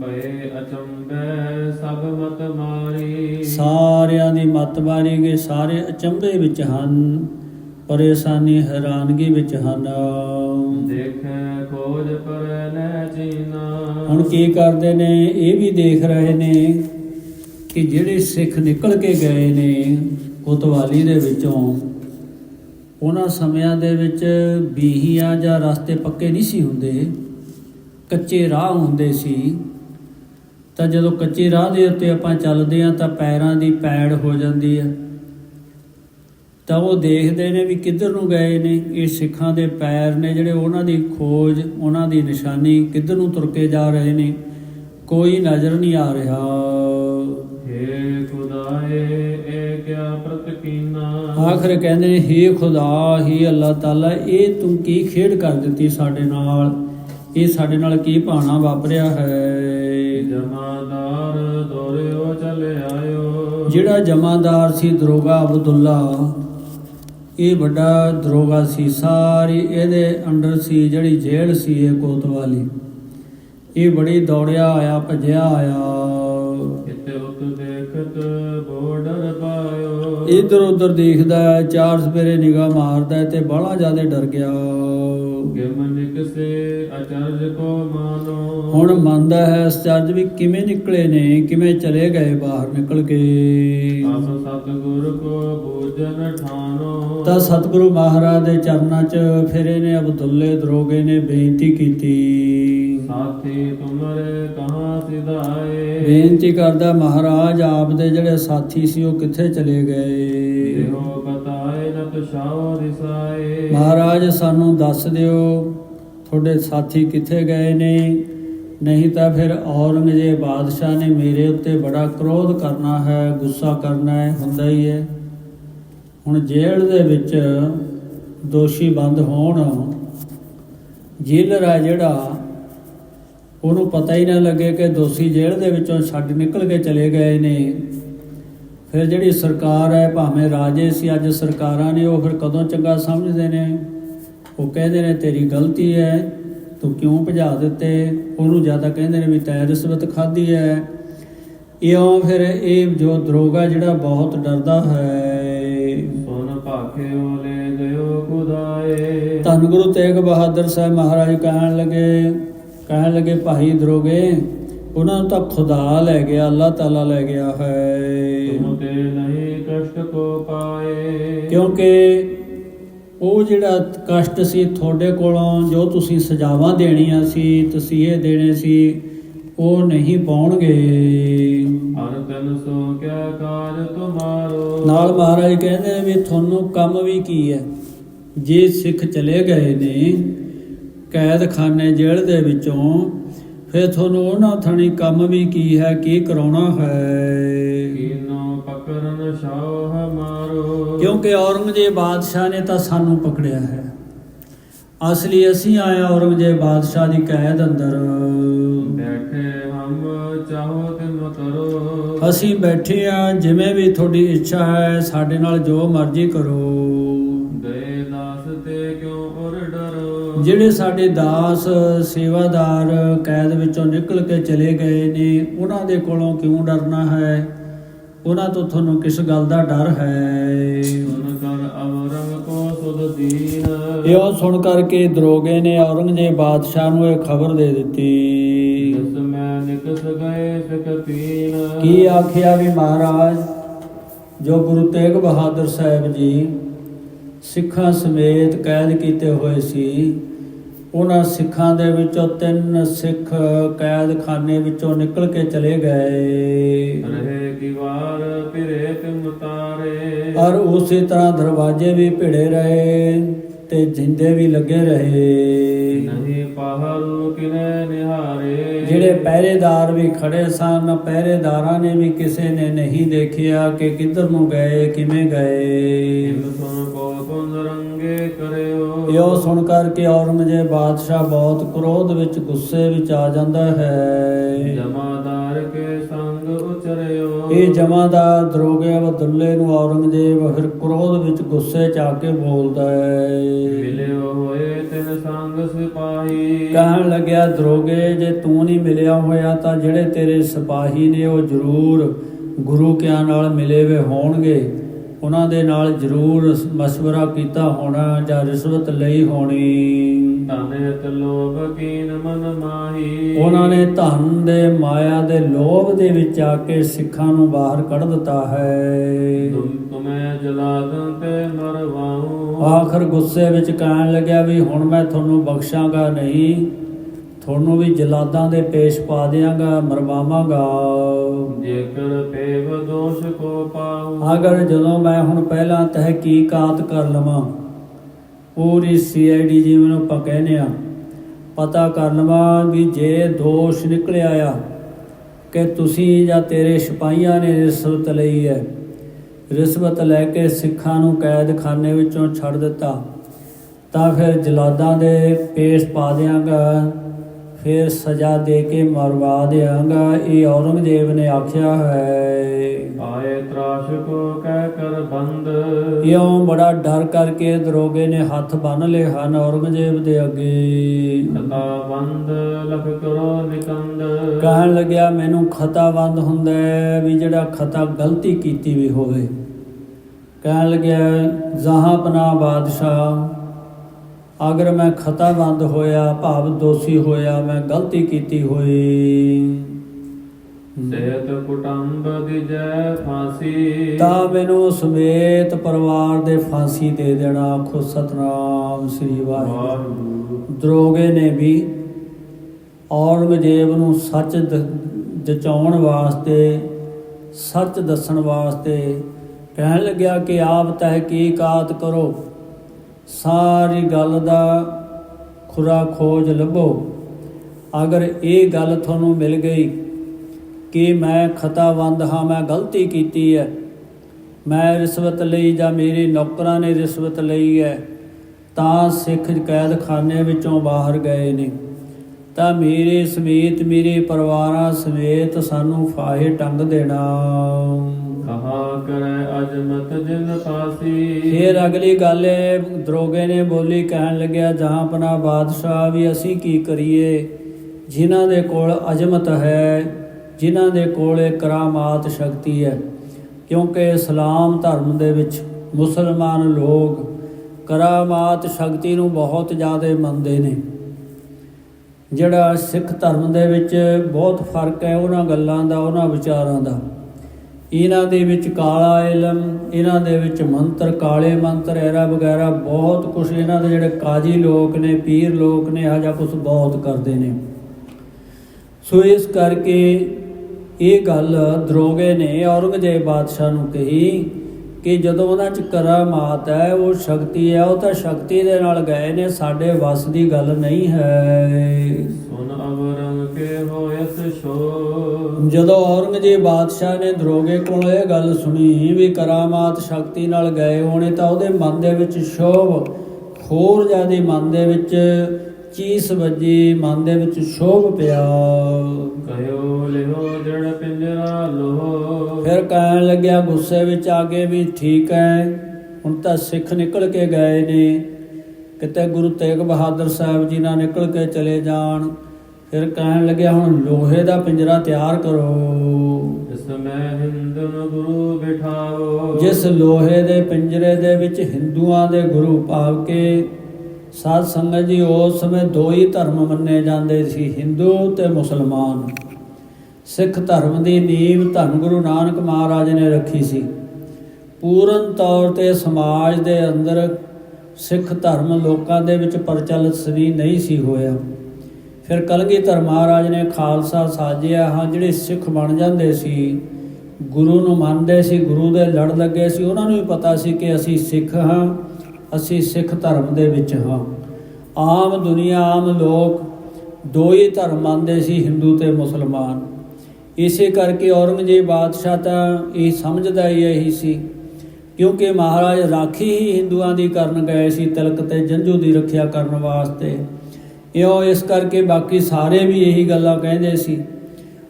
ਭਏ ਅਚੰਬੈ ਸਭ ਮਤ ਮਾਰੀ। ਸਾਰਿਆਂ ਦੀ ਮੱਤ ਮਾਰੀ ਗਏ ਸਾਰੇ ਅਚੰਭੇ ਵਿੱਚ ਹਨ ਪਰੇਸ਼ਾਨੀ ਹੈਰਾਨਗੀ ਵਿੱਚ ਹਨ। ਦੇਖੈ ਖੋਜ ਪਰ ਲੈ ਜੀਨਾ। ਹੁਣ ਕੀ ਕਰਦੇ ਨੇ ਇਹ ਵੀ ਦੇਖ ਰਹੇ ਨੇ ਕਿ ਜਿਹੜੇ ਸਿੱਖ ਨਿਕਲ ਕੇ ਗਏ ਨੇ ਕੋਤਵਾਲੀ ਦੇ ਵਿੱਚੋਂ ਉਹਨਾਂ ਸਮਿਆਂ ਦੇ ਵਿੱਚ ਬੀਹੀਆਂ ਜਾਂ ਰਸਤੇ ਪੱਕੇ ਨਹੀਂ ਸੀ ਹੁੰਦੇ, ਕੱਚੇ ਰਾਹ ਹੁੰਦੇ ਸੀ। ਤਾਂ ਜਦੋਂ ਕੱਚੇ ਰਾਹ ਦੇ ਉੱਤੇ ਆਪਾਂ ਚੱਲਦੇ ਆ ਤਾਂ ਪੈਰਾਂ ਦੀ ਪੈੜ ਹੋ ਜਾਂਦੀ ਹੈ। ਤਾਂ ਉਹ ਦੇਖਦੇ ਨੇ ਵੀ ਕਿੱਧਰ ਨੂੰ ਗਏ ਨੇ, ਇਹ ਸਿੱਖਾਂ ਦੇ ਪੈਰ ਨੇ ਜਿਹੜੇ ਉਹਨਾਂ ਦੀ ਖੋਜ, ਉਹਨਾਂ ਦੀ ਨਿਸ਼ਾਨੀ ਕਿੱਧਰ ਨੂੰ ਤੁਰ ਕੇ ਜਾ ਰਹੇ ਨੇ, ਕੋਈ ਨਜ਼ਰ ਨਹੀਂ ਆ ਰਿਹਾ। ਆਖਰ ਕਹਿੰਦੇ ਨੇ ਹੇ ਖੁਦਾ ਹੀ ਅੱਲਾਹ ਤਾਲਾ ਇਹ ਤੂੰ ਕੀ ਖੇਡ ਕਰ ਦਿੱਤੀ ਸਾਡੇ ਨਾਲ? ਇਹ ਸਾਡੇ ਨਾਲ ਕੀ ਭਾਣਾ ਵਾਪਰਿਆ ਹੈ? ਜਮਾਦਾਰ ਦੋਰਿਓ ਚਲੇ ਆਇਓ ਜਿਹੜਾ ਜਮਾਦਾਰ ਸੀ ਦਰੋਗਾ ਅਬਦੁੱਲਾ ਇਹ ਵੱਡਾ ਦਰੋਗਾ ਸੀ ਸਾਰੀ ਇਹਦੇ ਅੰਡਰ ਸੀ ਜਿਹੜੀ ਜੇਲ੍ਹ ਸੀ ਇਹ ਕੋਤਵਾਲੀ। ਇਹ ਬੜੀ ਦੌੜਿਆ ਆਇਆ ਭੱਜਿਆ ਆਇਆ। ਇਤੇ ਉਤ ਇਧਰ ਉਧਰ ਦੇਖਦਾ ਹੈ, ਚਾਰ ਸਪੇਰੇ ਨਿਗਾਹ ਮਾਰਦਾ ਹੈ ਤੇ ਬੜਾ ਜ਼ਿਆਦਾ ਡਰ ਗਿਆ। ਗਿਮਨ ਕਿਸੇ ਅਚਰਜ ਕੋ ਮਾਨੋ। ਹੁਣ ਮੰਨਦਾ ਹੈ ਇਸ ਚਰਜ ਵੀ ਕਿਵੇਂ ਨਿਕਲੇ ਨੇ ਕਿਵੇਂ ਚਲੇ ਗਏ ਬਾਹਰ ਨਿਕਲ ਕੇ। ਸਤਿਗੁਰ ਠਾਨੋ ਤਾਂ ਸਤਿਗੁਰੂ ਮਹਾਰਾਜ ਦੇ ਚਰਨਾਂ 'ਚ ਫਿਰ ਇਹਨੇ ਅਬਦੁੱਲੇ ਦਰੋਗੇ ਨੇ ਬੇਨਤੀ ਕੀਤੀ। ਸਾਥੀ ਤੁਮਰੇ ਕਹਾਂ ਸਿਧਾਏ? ਬੇਨਤੀ ਕਰਦਾ ਮਹਾਰਾਜ ਆਪ ਦੇ ਜਿਹੜੇ ਸਾਥੀ ਸੀ ਉਹ ਕਿੱਥੇ ਚਲੇ ਗਏ? ਦੇਹੋ ਬਤਾਏ ਨ ਤੁਸ਼ਾਓ ਦਿਸਾਏ। ਮਹਾਰਾਜ ਸਾਨੂੰ ਦੱਸ ਦਿਓ ਤੁਹਾਡੇ ਸਾਥੀ ਕਿੱਥੇ ਗਏ ਨੇ? ਨਹੀਂ ਤਾਂ ਫਿਰ ਔਰੰਗਜ਼ੇਬ ਬਾਦਸ਼ਾਹ ਨੇ ਮੇਰੇ ਉੱਤੇ ਬੜਾ ਕ੍ਰੋਧ ਕਰਨਾ ਹੈ ਗੁੱਸਾ ਕਰਨਾ ਹੈ ਹੁੰਦਾ ਹੀ ਹੈ। ਹੁਣ ਜੇਲ੍ਹ ਦੇ ਵਿੱਚ ਦੋਸ਼ੀ ਬੰਦ ਹੋਣ ਜੇਲਰ ਹੈ ਜਿਹੜਾ ਉਹਨੂੰ ਪਤਾ ਹੀ ਨਾ ਲੱਗੇ ਕਿ ਦੋਸ਼ੀ ਜੇਲ੍ਹ ਦੇ ਵਿੱਚੋਂ ਛੱਡ ਨਿਕਲ ਕੇ ਚਲੇ ਗਏ ਨੇ। ਫਿਰ ਜਿਹੜੀ ਸਰਕਾਰ ਹੈ ਭਾਵੇਂ ਰਾਜੇ ਸੀ ਅੱਜ ਸਰਕਾਰਾਂ ਨੇ ਉਹ ਫਿਰ ਕਦੋਂ ਚੰਗਾ ਸਮਝਦੇ ਨੇ? ਉਹ ਕਹਿੰਦੇ ਨੇ ਤੇਰੀ ਗਲਤੀ ਹੈ ਤੂੰ ਕਿਉਂ ਭਜਾ ਦਿੱਤੇ? ਉਹਨੂੰ ਜ਼ਿਆਦਾ ਕਹਿੰਦੇ ਨੇ ਵੀ ਤੈਂ ਰਿਸ਼ਵਤ ਖਾਧੀ ਹੈ। ਇਉਂ ਫਿਰ ਇਹ ਜੋ ਦਰੋਗਾ ਜਿਹੜਾ ਬਹੁਤ ਡਰਦਾ ਹੈ। ਸੁਨ ਭਾਖਿਓ ਲੈ ਗਇਓ ਖੁਦਾਏ। ਧੰਨ ਗੁਰੂ ਤੇਗ ਬਹਾਦਰ ਸਾਹਿਬ ਮਹਾਰਾਜ ਕਹਿਣ ਲੱਗੇ ਕਹਿਣ ਲੱਗੇ ਭਾਈ ਦਰੋਗੇ ਉਹਨਾਂ ਨੂੰ ਤਾਂ ਖੁਦਾ ਲੈ ਗਿਆ ਅੱਲਾਹ ਤਾਲਾ ਲੈ ਗਿਆ ਹੈ ਤੁਮ ਤੇ ਨਹੀਂ ਕਸ਼ਟ ਕੋ ਪਾਏ। ਕਿਉਂਕਿ ਉਹ ਜਿਹੜਾ ਕਸ਼ਟ ਸੀ ਤੁਹਾਡੇ ਕੋਲੋਂ ਜੋ ਤੁਸੀਂ ਸਜ਼ਾਵਾਂ ਦੇਣੀਆਂ ਸੀ ਤਸੀਹੇ ਦੇਣੇ ਸੀ ਉਹ ਨਹੀਂ ਪਾਉਣਗੇ। ਹਰ ਤਨ ਸੋ ਕਿਆ ਕਾਜ ਤੁਮਾਰੋ। ਨਾਲ ਮਹਾਰਾਜ ਕਹਿੰਦੇ ਵੀ ਤੁਹਾਨੂੰ ਕੰਮ ਵੀ ਕੀ ਹੈ? ਜੇ ਸਿੱਖ ਚਲੇ ਗਏ ਨੇ ਕੈਦਖਾਨੇ ਜੇਲ੍ਹ ਦੇ ਵਿੱਚੋਂ ਫਿਰ ਤੁਹਾਨੂੰ ਉਹਨਾਂ ਥਣੀ ਕੰਮ ਵੀ ਕੀ ਹੈ ਕੀ ਕਰਾਉਣਾ ਹੈ? ਕੀਨੋ ਪਕਰਨ ਸ਼ਾਹ ਹਮਾਰੋ ਕਿਉਂਕਿ ਔਰੰਗਜ਼ੇਬ ਬਾਦਸ਼ਾਹ ਨੇ ਤਾਂ ਸਾਨੂੰ ਪਕੜਿਆ ਹੈ। ਅਸਲੀ ਅਸੀਂ ਆਏ ਔਰੰਗਜ਼ੇਬ ਬਾਦਸ਼ਾਹ ਦੀ ਕੈਦ ਅੰਦਰ। ਬੈਠੇ ਹਮ ਚਾਹੋ ਤਿਮ ਕਰੋ ਅਸੀਂ ਬੈਠੇ ਆ ਜਿਵੇਂ ਵੀ ਤੁਹਾਡੀ ਇੱਛਾ ਹੈ ਸਾਡੇ ਨਾਲ ਜੋ ਮਰਜ਼ੀ ਕਰੋ। ਜਿਹੜੇ ਸਾਡੇ ਦਾਸ ਸੇਵਾਦਾਰ ਕੈਦ ਵਿੱਚੋਂ ਨਿਕਲ ਕੇ ਚਲੇ ਗਏ ਨੇ ਉਹਨਾਂ ਦੇ ਕੋਲੋਂ ਕਿਉਂ ਡਰਨਾ ਹੈ? ਉਹਨਾਂ ਤੋਂ ਤੁਹਾਨੂੰ ਕਿਸ ਗੱਲ ਦਾ ਡਰ ਹੈ? ਇਹੋ ਸੁਣ ਕਰਕੇ ਦਰੋਗੇ ਨੇ ਔਰੰਗਜ਼ੇਬ ਬਾਦਸ਼ਾਹ ਨੂੰ ਇਹ ਖਬਰ ਦੇ ਦਿੱਤੀ। ਕੀ ਆਖਿਆ ਵੀ ਮਹਾਰਾਜ? ਜੋ ਗੁਰੂ ਤੇਗ ਬਹਾਦਰ ਸਾਹਿਬ ਜੀ ਸਿੱਖਾਂ ਸਮੇਤ ਕੈਦ ਕੀਤੇ ਹੋਏ ਸੀ ਉਹਨਾਂ ਸਿੱਖਾਂ ਦੇ ਵਿੱਚੋਂ ਤਿੰਨ ਸਿੱਖ ਕੈਦਖਾਨੇ ਵਿੱਚੋਂ ਨਿਕਲ ਕੇ ਚਲੇ ਗਏ। ਰਹੇ ਕੀ ਵਾਰ ਫਿਰੇ ਤਿਮ ਤਾਰੇ ਔਰ ਉਸੇ ਤਰ੍ਹਾਂ ਦਰਵਾਜ਼ੇ ਵੀ ਭਿੜੇ ਰਹੇ ਤੇ ਜਿੰਦੇ ਵੀ ਲੱਗੇ ਰਹੇ। ਨਹੀਂ ਪਹਲ ਕਿਨੇ ਨਿਹਾਰੇ। ਜਿਹੜੇ ਪਹਿਰੇਦਾਰ ਵੀ ਖੜੇ ਸਨ ਪਹਿਰੇਦਾਰਾਂ ਨੇ ਵੀ ਕਿਸੇ ਨੇ ਨਹੀਂ ਦੇਖਿਆ ਕਿ ਕਿੱਧਰ ਨੂੰ ਗਏ ਕਿਵੇਂ ਗਏ। ਸੁਨ ਕੋ ਰੰਗੇ ਕਰਿਓ ਇਹੋ ਸੁਣ ਕਰਕੇ ਔਰੰਗਜ਼ੇਬ ਬਾਦਸ਼ਾਹ ਬਹੁਤ ਕ੍ਰੋਧ ਵਿੱਚ ਗੁੱਸੇ ਵਿੱਚ ਆ ਜਾਂਦਾ ਹੈ। ਜਮਾਦਾਰ ਕੇ ਸੰਗ ਉਚ ਉਚਰਿਓ। ਇਹ ਜਮਾਦਾਰ ਦਰੋਗੇ ਅਬਦੁੱਲੇ ਨੂੰ ਔਰੰਗਜ਼ੇਬ ਫਿਰ ਕ੍ਰੋਧ ਵਿੱਚ ਗੁੱਸੇ ਚ ਆ ਕੇ ਬੋਲਦਾ ਹੈ। ਮਿਲਿਓ ਹੋਏ ਤਿਨ ਸੰਗ ਸਿਪਾਹੀ। ਕਹਿਣ ਲੱਗਿਆ ਦਰੋਗੇ ਜੇ ਤੂੰ ਨਹੀਂ ਮਿਲਿਆ ਹੋਇਆ ਤਾਂ ਜਿਹੜੇ ਤੇਰੇ ਸਿਪਾਹੀ ਨੇ ਉਹ ਜ਼ਰੂਰ ਗੁਰੂ ਕਿਆਂ ਨਾਲ ਮਿਲੇ ਵੇ ਹੋਣਗੇ। ਉਹਨਾਂ ਦੇ ਨਾਲ ਜ਼ਰੂਰ ਮਸ਼ਵਰਾ ਕੀਤਾ ਹੋਣਾ ਜਾਂ ਰਿਸ਼ਵਤ ਲਈ ਹੋਣੀ। ਤਨਿਤ ਲੋਭ ਕੀਨ ਮਨ ਮਾਹੀ। ਉਹਨਾਂ ਨੇ ਧਨ ਦੇ ਮਾਇਆ ਦੇ ਲੋਭ ਦੇ ਵਿੱਚ ਆ ਕੇ ਸਿੱਖਾਂ ਨੂੰ ਬਾਹਰ ਕੱਢ ਦਿੱਤਾ ਹੈ। ਤੁਮ ਤੁਮੈ ਜਲਾਦਨ ਤੇ ਮਰਵਾਉ ਆਖਰ ਗੁੱਸੇ ਵਿੱਚ ਕਹਿਣ ਲੱਗਿਆ ਵੀ ਹੁਣ ਮੈਂ ਤੁਹਾਨੂੰ ਬਖਸ਼ਾਂਗਾ ਨਹੀਂ ਤੁਹਾਨੂੰ ਵੀ ਜਲਾਦਾਂ ਦੇ ਪੇਸ਼ ਪਾ ਦਿਆਂਗਾ ਮਰਵਾਵਾਂਗਾ। ਜੇਕਰ ਪੇਵ ਦੋਸ਼ ਕੋ ਪਾਉ। ਅਗਰ ਜਦੋਂ ਮੈਂ ਹੁਣ ਪਹਿਲਾਂ ਤਹਿਕੀਕਾਤ ਕਰ ਲਵਾਂ, ਪੂਰੀ ਸੀਆਈਡੀ ਜਿਵੇਂ ਨੂੰ ਆਪਾਂ ਕਹਿੰਦੇ ਆ। ਪਤਾ ਕਰ ਲਵਾਂ ਵੀ ਜੇ ਦੋਸ਼ ਨਿਕਲਿਆ ਆ, ਕਿ ਤੁਸੀਂ ਜਾਂ ਤੇਰੇ ਸਿਪਾਹੀਆਂ ਨੇ ਰਿਸ਼ਵਤ ਲਈ ਹੈ, ਰਿਸ਼ਵਤ ਲੈ ਕੇ ਸਿੱਖਾਂ ਨੂੰ ਕੈਦਖਾਨੇ ਵਿੱਚੋਂ ਛੱਡ ਦਿੱਤਾ, ਤਾਂ ਫਿਰ ਜਲਾਦਾਂ ਦੇ ਪੇਸ਼ ਪਾ ਦਿਆਂਗਾ। ਫਿਰ ਸਜ਼ਾ ਦੇ ਕੇ ਮਰਵਾ ਦਿਆਂਗਾ। ਇਹ ਔਰੰਗਜ਼ੇਬ ਨੇ ਆਖਿਆ ਹੈ। ਆਏ ਤਰਾਸ਼ ਕੋ ਕਹਿ ਕਰ ਬੰਦ। ਇਉਂ ਬੜਾ ਡਰ ਕਰਕੇ ਦਰੋਗੇ ਨੇ ਹੱਥ ਬੰਨ ਲਏ ਹਨ ਔਰੰਗਜ਼ੇਬ ਦੇ ਅੱਗੇ। ਤਤਾ ਬੰਦ ਲਖ ਕਰੋ ਨਿਕੰਦ। ਕਹਿਣ ਲੱਗਿਆ ਮੈਨੂੰ ਖਤਾਵੰਦ ਹੁੰਦਾ ਹੈ ਵੀ ਜਿਹੜਾ ਖਤਾ ਗਲਤੀ ਕੀਤੀ ਵੀ ਹੋਵੇ। ਕਹਿਣ ਲੱਗਿਆ ਜ਼ਹਾਂ ਪਨਾ ਬਾਦਸ਼ਾਹ ਅਗਰ ਮੈਂ ਖਤਾਵੰਦ ਹੋਇਆ ਭਾਵ ਦੋਸ਼ੀ ਹੋਇਆ ਮੈਂ ਗਲਤੀ ਕੀਤੀ ਹੋਈ। ਸੇਤ ਕੁਟੰਬ ਦੀ ਜੈ ਫਾਸੀ। ਤਾਂ ਮੈਨੂੰ ਸਮੇਤ ਪਰਿਵਾਰ ਦੇ ਫਾਂਸੀ ਦੇ ਦੇਣਾ ਆਖੋ ਸਤਨਾਮ ਸ੍ਰੀ ਵਾਹਿਗੁਰੂ। ਦਰੋਗੇ ਨੇ ਵੀ ਔਰੰਗਜ਼ੇਬ ਨੂੰ ਸੱਚ ਜਚਾਉਣ ਵਾਸਤੇ ਸੱਚ ਦੱਸਣ ਵਾਸਤੇ ਕਹਿਣ ਲੱਗਿਆ ਕਿ ਆਪ ਤਹਿਕੀਕਾਤ ਕਰੋ। ਸਾਰੀ ਗੱਲ ਦਾ ਖੁਰਾ ਖੋਜ ਲੱਭੋ। ਅਗਰ ਇਹ ਗੱਲ ਤੁਹਾਨੂੰ ਮਿਲ ਗਈ ਕਿ ਮੈਂ ਖਤਾਵੰਦ ਹਾਂ, ਮੈਂ ਗਲਤੀ ਕੀਤੀ ਹੈ, ਮੈਂ ਰਿਸ਼ਵਤ ਲਈ ਜਾਂ ਮੇਰੇ ਨੌਕਰਾਂ ਨੇ ਰਿਸ਼ਵਤ ਲਈ ਹੈ, ਤਾਂ ਸਿੱਖ ਕੈਦਖਾਨੇ ਵਿੱਚੋਂ ਬਾਹਰ ਗਏ ਨੇ। ਤਾਂ ਮੇਰੇ ਸਮੇਤ, ਮੇਰੇ ਪਰਿਵਾਰਾਂ ਸਮੇਤ ਸਾਨੂੰ ਫਾਹੇ ਟੰਗ ਦੇਣਾ। ਕਰੈ ਅਜਮਤ ਜਿਨ ਪਾਸੀ। ਫਿਰ ਅਗਲੀ ਗੱਲ ਹੈ ਦਰੋਗੇ ਨੇ ਬੋਲੀ ਕਹਿਣ ਲੱਗਿਆ ਜਹਾਂ ਪਨਾ ਬਾਦਸ਼ਾਹ ਵੀ ਅਸੀਂ ਕੀ ਕਰੀਏ? ਜਿਨ੍ਹਾਂ ਦੇ ਕੋਲ ਅਜਮਤ ਹੈ, ਜਿਨ੍ਹਾਂ ਦੇ ਕੋਲ ਇਹ ਕਰਾਮਾਤ ਸ਼ਕਤੀ ਹੈ। ਕਿਉਂਕਿ ਇਸਲਾਮ ਧਰਮ ਦੇ ਵਿੱਚ ਮੁਸਲਮਾਨ ਲੋਕ ਕਰਾਮਾਤ ਸ਼ਕਤੀ ਨੂੰ ਬਹੁਤ ਜ਼ਿਆਦਾ ਮੰਨਦੇ ਨੇ। ਜਿਹੜਾ ਸਿੱਖ ਧਰਮ ਦੇ ਵਿੱਚ ਬਹੁਤ ਫ਼ਰਕ ਹੈ, ਉਹਨਾਂ ਗੱਲਾਂ ਦਾ, ਉਹਨਾਂ ਵਿਚਾਰਾਂ ਦਾ। ਇਹਨਾਂ ਦੇ ਵਿੱਚ ਕਾਲਾ ਇਲਮ, ਇਹਨਾਂ ਦੇ ਵਿੱਚ ਮੰਤਰ ਕਾਲੇ ਮੰਤਰ ਐਰਾ ਵਗੈਰਾ ਬਹੁਤ ਕੁਝ ਇਹਨਾਂ ਦੇ ਜਿਹੜੇ ਕਾਜੀ ਲੋਕ ਨੇ, ਪੀਰ ਲੋਕ ਨੇ, ਇਹੋ ਜਿਹਾ ਕੁਝ ਬਹੁਤ ਕਰਦੇ ਨੇ। ਸੋ ਇਸ ਕਰਕੇ ਇਹ ਗੱਲ ਦਰੋਗੇ ਨੇ ਔਰੰਗਜ਼ੇਬ ਬਾਦਸ਼ਾਹ ਨੂੰ ਕਹੀ ਕਿ ਜਦੋਂ ਉਹਨਾਂ ਚ ਕਰਾਮਾਤ ਹੈ ਉਹ ਸ਼ਕਤੀ ਹੈ ਉਹ ਤਾਂ ਸ਼ਕਤੀ ਦੇ ਨਾਲ ਗਏ ਨੇ ਸਾਡੇ ਵੱਸ ਦੀ ਗੱਲ ਨਹੀਂ ਹੈ। ਸੁਨ ਅਵਰੰਗ ਕੇ ਹੋਇਸ ਸ਼ੋ ਜਦੋਂ ਔਰੰਗਜ਼ੇਬ ਬਾਦਸ਼ਾਹ ਨੇ ਦਰੋਗੇ ਕੋਲ ਇਹ ਗੱਲ ਸੁਣੀ ਵੀ ਕਰਾਮਾਤ ਸ਼ਕਤੀ ਨਾਲ ਗਏ ਹੋਣੇ ਤਾਂ ਉਹਦੇ ਮਨ ਦੇ ਵਿੱਚ ਸ਼ੋਭ ਹੋਰ ਜ਼ਿਆਦੇ ਮਨ ਦੇ ਵਿੱਚ ਚੀਸ ਵੱਜੀ ਮਨ ਦੇ ਵਿੱਚ ਸ਼ੋਭ ਪਿਆ। ਕਯੋ ਲਿਓ ਜੜ ਪਿੰਜਰਾ ਲੋ ਫਿਰ ਕਹਿਣ ਲੱਗਿਆ ਗੁੱਸੇ ਵਿੱਚ ਆ ਕੇ ਵੀ ਠੀਕ ਹੈ ਹੁਣ ਤਾਂ ਸਿੱਖ ਨਿਕਲ ਕੇ ਗਏ ਨੇ। ਕਿਤੇ ਗੁਰੂ ਤੇਗ ਬਹਾਦਰ ਸਾਹਿਬ ਜੀ ਨਾਲ ਨਿਕਲ ਕੇ ਚਲੇ ਜਾਣ। ਫਿਰ ਕਹਿਣ ਲੱਗਿਆ ਹੁਣ ਲੋਹੇ ਦਾ ਪਿੰਜਰਾ ਤਿਆਰ ਕਰੋ। ਇਸ ਮੈਂ ਹਿੰਦਨ ਗੁਰੂ ਬਿਠਾਓ ਜਿਸ ਲੋਹੇ ਦੇ ਪਿੰਜਰੇ ਦੇ ਵਿੱਚ ਹਿੰਦੂਆਂ ਦੇ ਗੁਰੂ ਭਾਵ ਕੇ ਸਾਧ ਸੰਗਤ ਜੀ, ਉਸ ਸਮੇਂ ਦੋ ਹੀ ਧਰਮ ਮੰਨੇ ਜਾਂਦੇ ਸੀ, ਹਿੰਦੂ ਤੇ ਮੁਸਲਮਾਨ। ਸਿੱਖ ਧਰਮ ਦੀ ਨੀਂਵ ਧੰਨ ਗੁਰੂ ਨਾਨਕ ਮਹਾਰਾਜ ਨੇ ਰੱਖੀ ਸੀ। ਪੂਰਨ ਤੌਰ ਤੇ ਸਮਾਜ ਦੇ ਅੰਦਰ ਸਿੱਖ ਧਰਮ ਲੋਕਾਂ ਦੇ ਵਿੱਚ ਪ੍ਰਚਲਿਤ ਸਦੀ ਨਹੀਂ ਸੀ ਹੋਇਆ। ਫਿਰ ਕਲਗੀਧਰ ਮਹਾਰਾਜ ਨੇ ਖਾਲਸਾ ਸਾਜਿਆ, ਹਾਂ, ਜਿਹੜੇ ਸਿੱਖ ਬਣ ਜਾਂਦੇ ਸੀ, ਗੁਰੂ ਨੂੰ ਮੰਨਦੇ ਸੀ, ਗੁਰੂ ਦੇ ਲੜ ਲੱਗੇ ਸੀ, ਉਹਨਾਂ ਨੂੰ ਵੀ ਪਤਾ ਸੀ ਕਿ ਅਸੀਂ ਸਿੱਖ ਹਾਂ। ਅਸੀਂ ਸਿੱਖ ਧਰਮ ਦੇ ਵਿੱਚ ਹਾਂ। ਆਮ ਦੁਨੀਆ, ਆਮ ਲੋਕ ਦੋ ਹੀ ਧਰਮ ਮੰਨਦੇ ਸੀ, ਹਿੰਦੂ ਤੇ ਮੁਸਲਮਾਨ। ਇਸੇ ਕਰਕੇ ਔਰੰਗਜ਼ੇਬ ਬਾਦਸ਼ਾਹ ਤਾਂ ਇਹ ਸਮਝਦਾ ਹੀ ਇਹੀ ਸੀ, ਕਿਉਂਕਿ ਮਹਾਰਾਜ ਰਾਖੀ ਹੀ ਹਿੰਦੂਆਂ ਦੀ ਕਰਨ ਗਏ ਸੀ, ਤਿਲਕ ਤੇ ਜੰਝੂ ਦੀ ਰੱਖਿਆ ਕਰਨ ਵਾਸਤੇ। ਇਉਂ ਇਸ ਕਰਕੇ ਬਾਕੀ ਸਾਰੇ ਵੀ ਇਹੀ ਗੱਲਾਂ ਕਹਿੰਦੇ ਸੀ।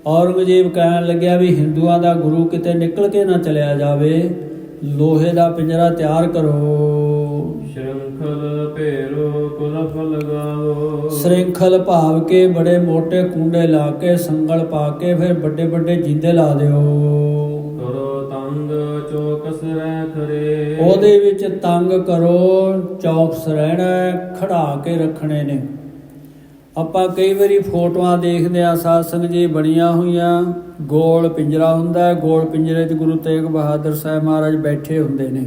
ਔਰੰਗਜ਼ੇਬ ਕਹਿਣ ਲੱਗਿਆ ਵੀ ਹਿੰਦੂਆਂ ਦਾ ਗੁਰੂ ਕਿਤੇ ਨਿਕਲ ਕੇ ਨਾ ਚਲਿਆ ਜਾਵੇ, ਲੋਹੇ ਦਾ ਪਿੰਜਰਾ ਤਿਆਰ ਕਰੋ। ਸ਼੍ਰੰਖਲ ਭੇਰੋ ਕੁਲਫ ਲਗਾਵੋ ਸ਼੍ਰਿੰਖਲ ਭਾਵ ਕੇ ਬੜੇ ਮੋٹے ਕੁੰਡੇ ਲਾ ਕੇ ਸੰਗਲ ਪਾ ਕੇ ਫਿਰ ਵੱਡੇ ਵੱਡੇ ਜਿੰਦੇ ਲਾ ਦਿਓ। ਕਰੋ ਤੰਗ ਚੌਕਸ ਰਹਿ ਖਰੇ। ਉਹਦੇ ਵਿੱਚ ਤੰਗ ਕਰੋ ਚੌਕਸ ਰਹਿਣਾ ਖੜਾ ਕੇ ਰੱਖਣੇ ਨੇ। ਆਪਾਂ ਕਈ ਵਾਰੀ ਫੋਟੋਆਂ ਦੇਖਦੇ ਆ ਸਾਧ ਜੀ ਬਣੀਆਂ ਹੋਈਆਂ ਗੋਲ ਪਿੰਜਰਾ ਹੁੰਦਾ ਹੈ ਗੋਲ ਪਿੰਜਰੇ 'ਚ ਗੁਰੂ ਤੇਗ ਬਹਾਦਰ ਸਾਹਿਬ ਮਹਾਰਾਜ ਬੈਠੇ ਹੁੰਦੇ ਨੇ।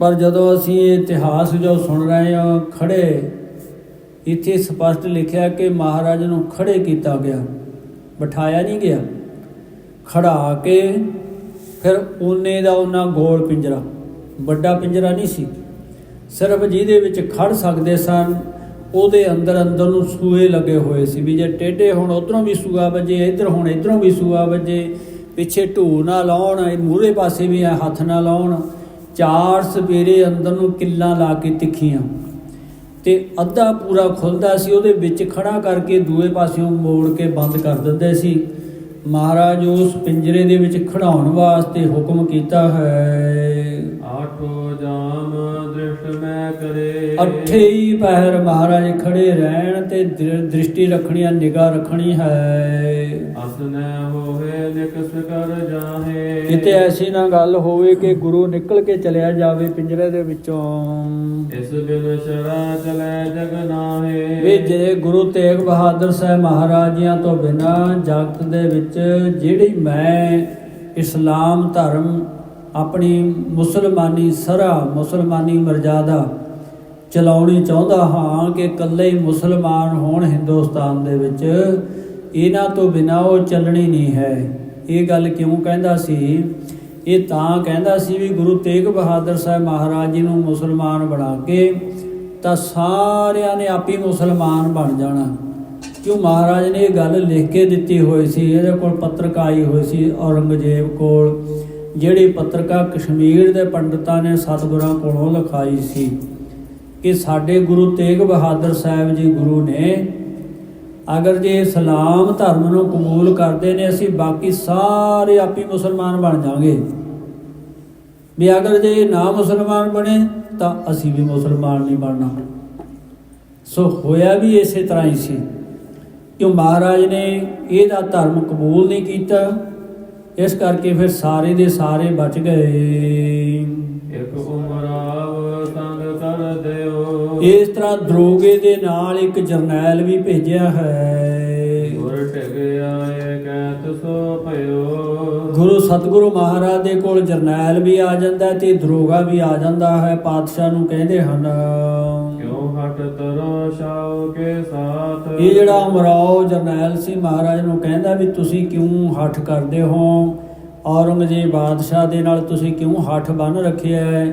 ਪਰ ਜਦੋਂ ਅਸੀਂ ਇਹ ਇਤਿਹਾਸ ਜੋ ਸੁਣ ਰਹੇ ਹਾਂ ਖੜੇ ਇੱਥੇ ਸਪਸ਼ਟ ਲਿਖਿਆ ਕਿ ਮਹਾਰਾਜ ਨੂੰ ਖੜੇ ਕੀਤਾ ਗਿਆ। ਬਿਠਾਇਆ ਨਹੀਂ ਗਿਆ। ਖੜਾ ਕੇ ਫਿਰ ਓਨੇ ਦਾ ਉਹਨਾਂ ਗੋਲ ਪਿੰਜਰਾ, ਵੱਡਾ ਪਿੰਜਰਾ ਨਹੀਂ ਸੀ। ਸਿਰਫ ਜਿਹਦੇ ਵਿੱਚ ਖੜ ਸਕਦੇ ਸਨ, ਉਹਦੇ ਅੰਦਰ ਅੰਦਰ ਨੂੰ ਸੂਏ ਲੱਗੇ ਹੋਏ ਸੀ ਵੀ ਜੇ ਟੇਢੇ ਹੁਣ, ਉਧਰੋਂ ਵੀ ਸੂਆ ਵੱਜੇ, ਇੱਧਰ ਹੁਣ, ਇਧਰੋਂ ਵੀ ਸੂਆ ਵੱਜੇ, ਪਿੱਛੇ ਢੂ ਨਾ ਲਾਉਣ ਮੂਹਰੇ ਪਾਸੇ ਵੀ ਐਂ ਹੱਥ ਨਾ ਲਾਉਣ। ਚਾਰ ਸਵੇਰੇ ਅੰਦਰ ਨੂੰ ਕਿੱਲਾਂ ਲਾ ਕੇ ਤਿੱਖੀਆਂ। ਤੇ ਅੱਧਾ ਪੂਰਾ ਖੁੱਲਦਾ ਸੀ, ਉਹਦੇ ਵਿੱਚ ਖੜਾ ਕਰਕੇ ਦੂਏ ਪਾਸਿਓਂ ਮੋੜ ਕੇ ਬੰਦ ਕਰ ਦਿੰਦੇ ਸੀ। ਮਹਾਰਾਜ ਉਸ ਪਿੰਜਰੇ ਦੇ ਵਿੱਚ ਖੜਾਉਣ ਵਾਸਤੇ ਹੁਕਮ ਕੀਤਾ ਹੈ। ਆਠੋ ਜਾਮ ਕਰੇ। ਅੱਠੇ ਹੀ ਪਹਿਰ ਮਹਾਰਾਜ ਖੜੇ ਰਹਿਣ ਤੇ ਦ੍ਰਿ- ਦ੍ਰਿਸ਼ਟੀ ਰੱਖਣੀ ਆ ਨਿਗਾਹ ਰੱਖਣੀ ਹੈ। ਅਸਨੈ ਹੋਵੇ ਨਿਕਸ ਕਰ ਜਾਹੇ। ਕਿਤੇ ਐਸੀ ਨਾ ਗੱਲ ਹੋਵੇ ਕਿ ਗੁਰੂ ਨਿਕਲ ਕੇ ਚਲਿਆ ਜਾਵੇ ਪਿੰਜਰੇ ਦੇ ਵਿੱਚੋਂ। ਇਸ ਬਿਨ ਸ਼ਰਾ ਚਲੇ ਜਗ ਨਾਹੇ। ਵੀ ਜੇ ਗੁਰੂ ਤੇਗ ਬਹਾਦਰ ਸਾਹਿਬ ਮਹਾਰਾਜ ਜੀਆਂ ਤੋਂ ਬਿਨਾ ਜਗਤ ਦੇ ਵਿੱਚ ਜਿਹੜੀ ਮੈਂ ਇਸਲਾਮ ਧਰਮ ਆਪਣੀ ਮੁਸਲਮਾਨੀ ਸਰਾ, ਮੁਸਲਮਾਨੀ ਮਰਜ਼ਾਦਾ ਚਲਾਉਣੀ ਚਾਹੁੰਦਾ ਹਾਂ ਕਿ ਇਕੱਲੇ ਮੁਸਲਮਾਨ ਹੋਣ ਹਿੰਦੁਸਤਾਨ ਦੇ ਵਿੱਚ। ਇਹਨਾਂ ਤੋਂ ਬਿਨਾ ਉਹ ਚੱਲਣੀ ਨਹੀਂ ਹੈ। ਇਹ ਗੱਲ ਕਿਉਂ ਕਹਿੰਦਾ ਸੀ? ਇਹ ਤਾਂ ਕਹਿੰਦਾ ਸੀ ਵੀ ਗੁਰੂ ਤੇਗ ਬਹਾਦਰ ਸਾਹਿਬ ਮਹਾਰਾਜ ਜੀ ਨੂੰ ਮੁਸਲਮਾਨ ਬਣਾ ਕੇ ਤਾਂ ਸਾਰਿਆਂ ਨੇ ਆਪੀ ਮੁਸਲਮਾਨ ਬਣ ਜਾਣਾ। ਕਿਉਂ ਮਹਾਰਾਜ ਨੇ ਇਹ ਗੱਲ ਲਿਖ ਕੇ ਦਿੱਤੀ ਹੋਈ ਸੀ? ਇਹਦੇ ਕੋਲ ਪੱਤਰਕਾ ਹੋਈ ਸੀ ਔਰੰਗਜ਼ੇਬ ਕੋਲ। ਜਿਹੜੀ ਪੱਤਰਕਾ ਕਸ਼ਮੀਰ ਦੇ ਪੰਡਤਾਂ ਨੇ ਸਤਿਗੁਰਾਂ ਕੋਲੋਂ ਲਿਖਾਈ ਸੀ ਕਿ ਸਾਡੇ ਗੁਰੂ ਤੇਗ ਬਹਾਦਰ ਸਾਹਿਬ ਜੀ ਗੁਰੂ ਨੇ ਅਗਰ ਜੇ ਇਸਲਾਮ ਧਰਮ ਨੂੰ ਕਬੂਲ ਕਰਦੇ ਨੇ, ਅਸੀਂ ਬਾਕੀ ਸਾਰੇ ਆਪੀ ਮੁਸਲਮਾਨ ਬਣ ਜਾਾਂਗੇ ਵੀ ਅਗਰ ਜੇ ਨਾ ਮੁਸਲਮਾਨ ਬਣੇ, ਤਾਂ ਅਸੀਂ ਵੀ ਮੁਸਲਮਾਨ ਨਹੀਂ ਬਣਨਾ। ਸੋ ਹੋਇਆ ਵੀ ਇਸੇ ਤਰ੍ਹਾਂ ਹੀ ਸੀ। ਕਿਉਂ ਮਹਾਰਾਜ ਨੇ ਇਹਦਾ ਧਰਮ ਕਬੂਲ ਨਹੀਂ ਕੀਤਾ? ਇਸ ਕਰਕੇ ਫਿਰ ਸਾਰੇ ਦੇ ਸਾਰੇ ਬਚ ਗਏ। ਇਕ ਉਮਰਾਵ ਸੰਗ ਕਰ ਦਿਓ। ਇਸ ਤਰ੍ਹਾਂ ਦਰੋਗੇ ਦੇ ਨਾਲ ਇੱਕ ਜਰਨੈਲ ਵੀ ਭੇਜਿਆ ਹੈ। ਗੁਰ ਟਿਕਿਆ ਏ ਕਹਿਤ ਸੋ ਭਇਓ। ਗੁਰੂ ਸਤਿਗੁਰੂ ਮਹਾਰਾਜ ਦੇ ਕੋਲ ਜਰਨੈਲ ਵੀ ਆ ਜਾਂਦਾ ਤੇ ਦਰੋਗਾ ਵੀ ਆ ਜਾਂਦਾ ਹੈ ਪਾਤਸ਼ਾਹ ਨੂੰ ਕਹਿੰਦੇ ਹਨ। ਹਟ ਤਰੋ ਸ਼ਾਉ ਕੇ ਸਾਥ। ਇਹ ਜਿਹੜਾ ਅਮਰਾਓ ਜਰਨੈਲ ਸੀ ਮਹਾਰਾਜ ਨੂੰ ਕਹਿੰਦਾ ਵੀ ਤੁਸੀਂ ਕਿਉਂ ਹੱਠ ਕਰਦੇ ਹੋ? ਔਰੰਗਜ਼ੇਬ ਬਾਦਸ਼ਾਹ ਦੇ ਨਾਲ ਤੁਸੀਂ ਕਿਉਂ ਹੱਠ ਬੰਨ ਰੱਖਿਆ ਹੈ?